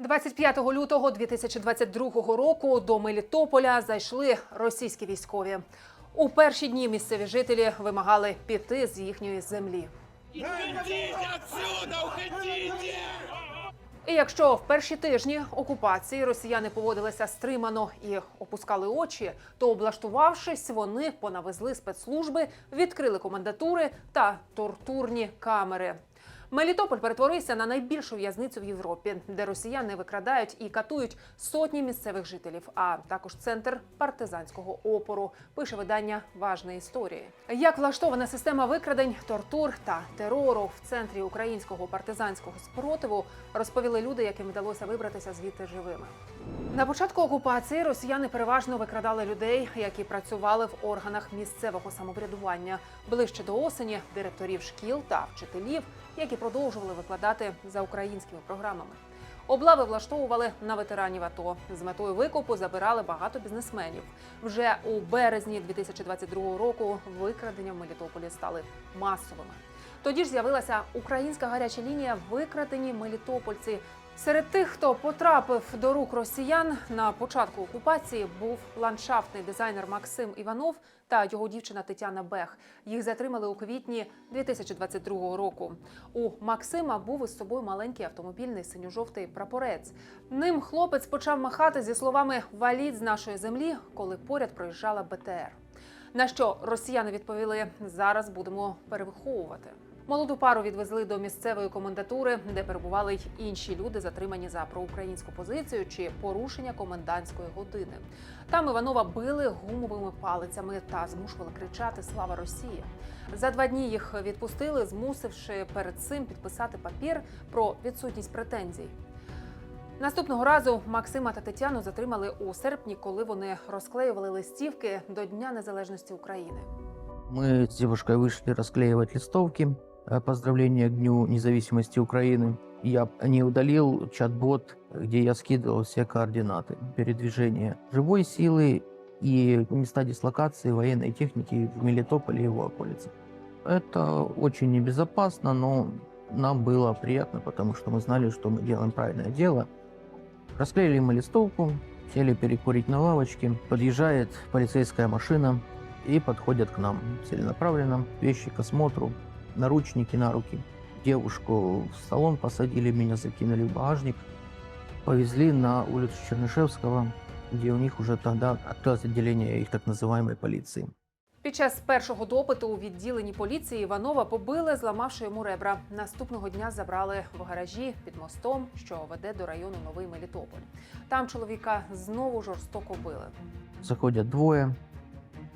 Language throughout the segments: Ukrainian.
25 лютого 2022 року до Мелітополя зайшли російські військові. У перші дні місцеві жителі вимагали піти з їхньої землі. І якщо в перші тижні окупації росіяни поводилися стримано і опускали очі, то облаштувавшись, вони понавезли спецслужби, відкрили комендатури та тортурні камери. Мелітополь перетворився на найбільшу в'язницю в Європі, де росіяни викрадають і катують сотні місцевих жителів, а також центр партизанського опору. Пише видання Важні історії. Як влаштована система викрадень, тортур та терору в центрі українського партизанського спротиву, розповіли люди, яким вдалося вибратися звідти живими. На початку окупації росіяни переважно викрадали людей, які працювали в органах місцевого самоврядування. Ближче до осені директорів шкіл та вчителів, які продовжували викладати за українськими програмами. Облави влаштовували на ветеранів АТО. З метою викупу забирали багато бізнесменів. Вже у березні 2022 року викрадення в Мелітополі стали масовими. Тоді ж з'явилася українська гаряча лінія викрадені мелітопольці. Серед тих, хто потрапив до рук росіян на початку окупації, був ландшафтний дизайнер Максим Іванов та його дівчина Тетяна Бех. Їх затримали у квітні 2022 року. У Максима був із собою маленький автомобільний синьо-жовтий прапорець. Ним хлопець почав махати зі словами Валіть з нашої землі, коли поряд проїжджала БТР. На що росіяни відповіли: зараз будемо перевиховувати. Молоду пару відвезли до місцевої комендатури, де перебували й інші люди, затримані за проукраїнську позицію чи порушення комендантської години. Там Іванова били гумовими палицями та змушували кричати Слава Росії. За два дні їх відпустили, змусивши перед цим підписати папір про відсутність претензій. Наступного разу Максима та Тетяну затримали у серпні, коли вони розклеювали листівки до Дня Незалежності України. Мы с девушкой вышли расклеивать листовки э, Поздравления к Дню независимости Украины. Я не удалил чат-бот, где я скидывал все координаты передвижения живой силы и места дислокации военной техники в Мелитополе и его околицах. Это очень небезопасно, но нам было приятно, потому что мы знали, что мы делаем правильное дело. Расклеили мы листовку, сели перекурить на лавочке. Подъезжает полицейская машина и подходят к нам целенаправленно, вещи к осмотру, наручники на руки. Девушку в салон посадили, меня закинули в багажник, повезли на улицу Чернышевского, где у них уже тогда открылось отделение их так называемой полиции. Під час першого допиту у відділенні поліції Іванова побили, зламавши йому ребра. Наступного дня забрали в гаражі під мостом, що веде до району Новий Мелітополь. Там чоловіка знову жорстоко били. Заходят двое,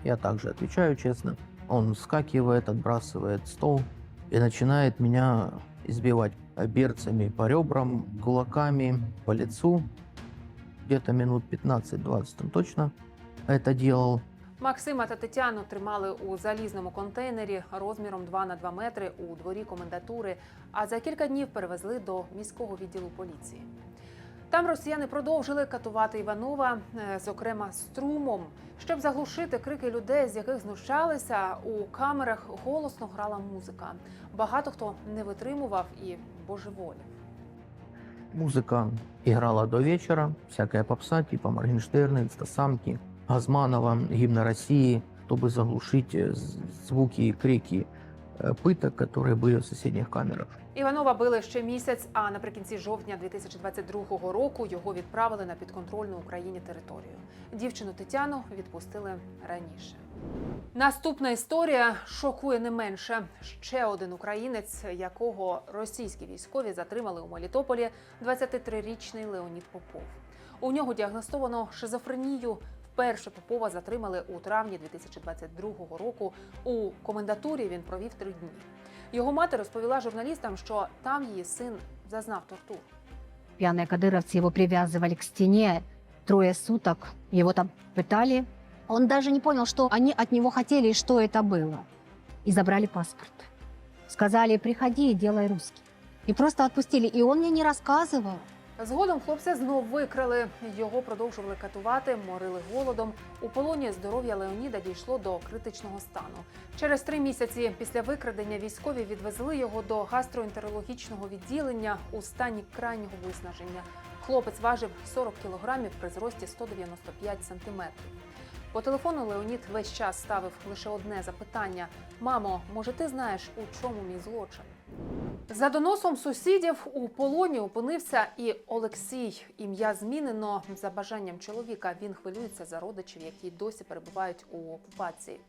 я также отвечаю честно. Он вскакивает, отбрасывает стол и начинает меня избивать берцами по ребрам, кулаками по лицу. Где-то минут 15-20 он точно это делал. Максима та Тетяну тримали у залізному контейнері розміром 2 на 2 метри у дворі комендатури, а за кілька днів перевезли до міського відділу поліції. Там росіяни продовжили катувати Іванова, е, зокрема струмом, щоб заглушити крики людей, з яких знущалися. У камерах голосно грала музика. Багато хто не витримував і божеволів. Музыка играла до вечера, всякая попса, типа Моргенштерна, Инстасамки, Газманова, гимна России, чтобы заглушить э, з- звуки и крики э, пыток, которые были в соседних камерах. Іванова били ще місяць, а наприкінці жовтня 2022 року його відправили на підконтрольну Україні територію. Дівчину Тетяну відпустили раніше. Наступна історія шокує не менше. Ще один українець, якого російські військові затримали у Мелітополі, 23-річний Леонід Попов. У нього діагностовано шизофренію. Вперше Попова затримали у травні 2022 року. У комендатурі він провів три дні. Його мати розповіла журналістам, що там її син зазнав тортур. Пьяные кадыровцы его привязывали к стене трое суток. Его там пытали. Он даже не понял, что они от него хотели и что это было. И забрали паспорт. Сказали, приходи и делай русский. И просто отпустили. И он мне не рассказывал, Згодом хлопця знов викрали. Його продовжували катувати, морили голодом. У полоні здоров'я Леоніда дійшло до критичного стану. Через три місяці після викрадення військові відвезли його до гастроентерологічного відділення у стані крайнього виснаження. Хлопець важив 40 кілограмів при зрості 195 сантиметрів. По телефону Леонід весь час ставив лише одне запитання: Мамо, може, ти знаєш, у чому мій злочин? За доносом сусідів у полоні опинився і Олексій. Ім'я змінено за бажанням чоловіка. Він хвилюється за родичів, які досі перебувають у окупації.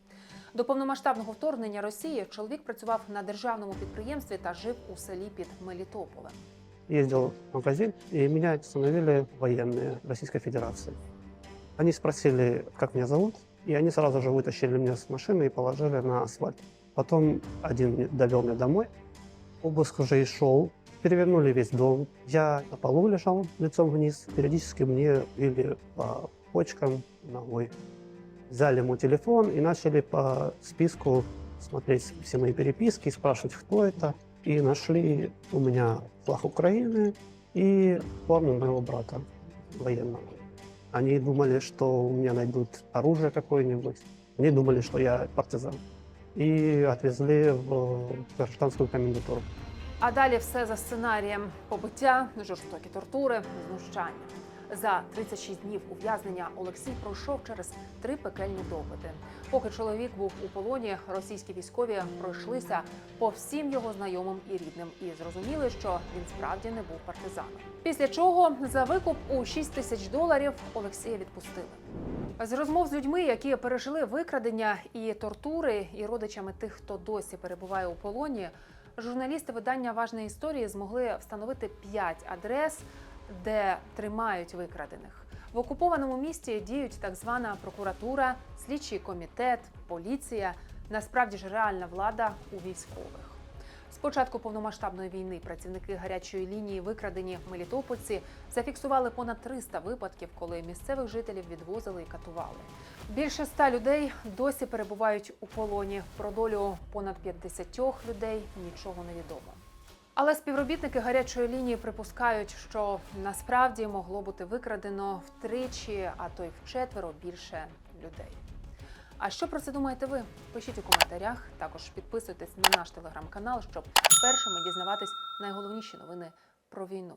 До повномасштабного вторгнення Росії чоловік працював на державному підприємстві та жив у селі під Мелітополем. ездил в магазин, и меня остановили военные Российской Федерации. Они спросили, как меня зовут, и они сразу же вытащили меня с машины и положили на асфальт. Потом один довел меня домой. Обыск уже и шел. Перевернули весь дом. Я на полу лежал лицом вниз. Периодически мне били по почкам ногой. Взяли мой телефон и начали по списку смотреть все мои переписки, спрашивать, кто это. И нашли у меня флаг Украины и форму моего брата военного. Они думали, что у меня найдут оружие какое-нибудь. Они думали, что я партизан. И отвезли в гражданську комендатуру. А далі все за сценарієм: побиття, жорстокі тортури, знущання. За 36 днів ув'язнення Олексій пройшов через три пекельні допити. Поки чоловік був у полоні, російські військові пройшлися по всім його знайомим і рідним і зрозуміли, що він справді не був партизаном. Після чого за викуп у 6 тисяч доларів Олексія відпустили. З розмов з людьми, які пережили викрадення і тортури, і родичами тих, хто досі перебуває у полоні, журналісти видання важної історії змогли встановити п'ять адрес, де тримають викрадених. В окупованому місті діють так звана прокуратура, слідчий комітет, поліція. Насправді ж реальна влада у військових. З початку повномасштабної війни працівники гарячої лінії викрадені мелітопольці зафіксували понад 300 випадків, коли місцевих жителів відвозили і катували. Більше ста людей досі перебувають у полоні. Про долю понад 50 людей нічого не відомо. Але співробітники гарячої лінії припускають, що насправді могло бути викрадено втричі, а то й вчетверо більше людей. А що про це думаєте ви? Пишіть у коментарях. Також підписуйтесь на наш телеграм-канал, щоб першими дізнаватись найголовніші новини про війну.